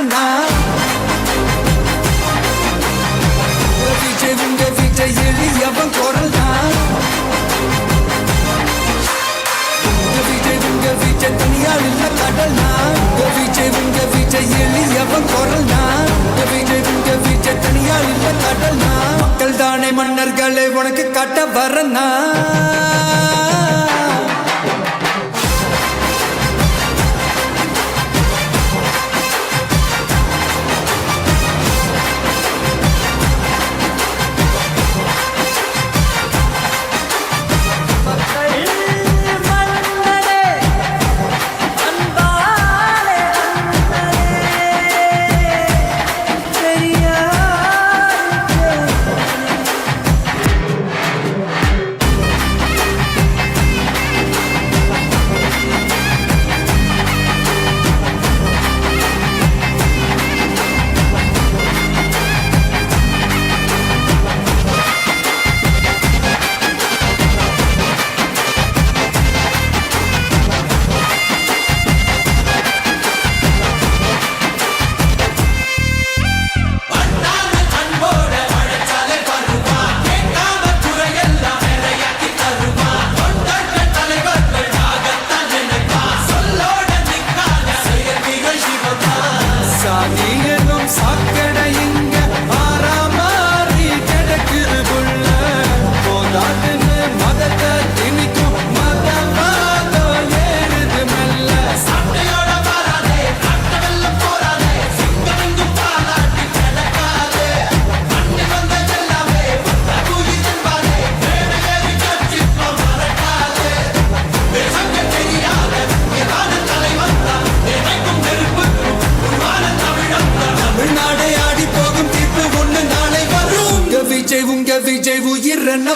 வரனா விஜய் உங்க விஜய் எளியவன் குரல் தான். உங்க விஜய் விஜய் தனியார் இல்ல கடல்னா உங்க விஜய் உங்க விஜய் எளியவன் குரல்னா உங்க விஜய் உங்க விஜய் தனியார் இல்ல கடல்னா மக்கள் தானே மன்னர்களை உனக்கு கட்ட வரனா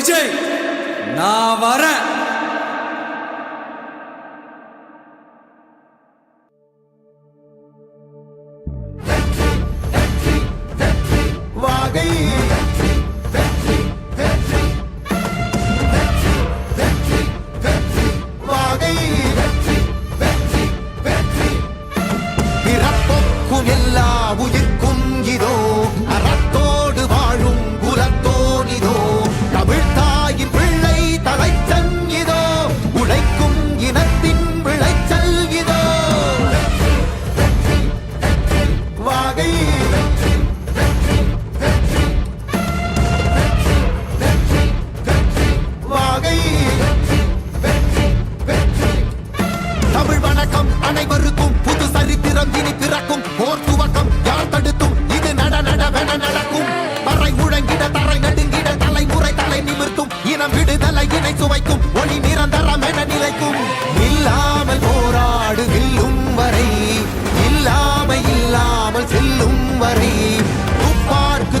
விஜய் நான் வரேன். வாகை அனைவருக்கும் புது சரித்திரம் இனி பிறக்கும். போர் துவக்கம் யார் தடுத்தும் இது நட நடவென நடக்கும். பறை முழங்கிட தரை நடுங்கிட தலைமுறை தலை நிமிர்த்தும். இனம் விடுதலை இணை சுவைக்கும். ஒளி நிரந்தரம் என நிலைக்கும். இல்லாமல் போராடு வில்லும் வரை. இல்லாமை இல்லாமல் செல்லும் வரை. துப்பார்க்கு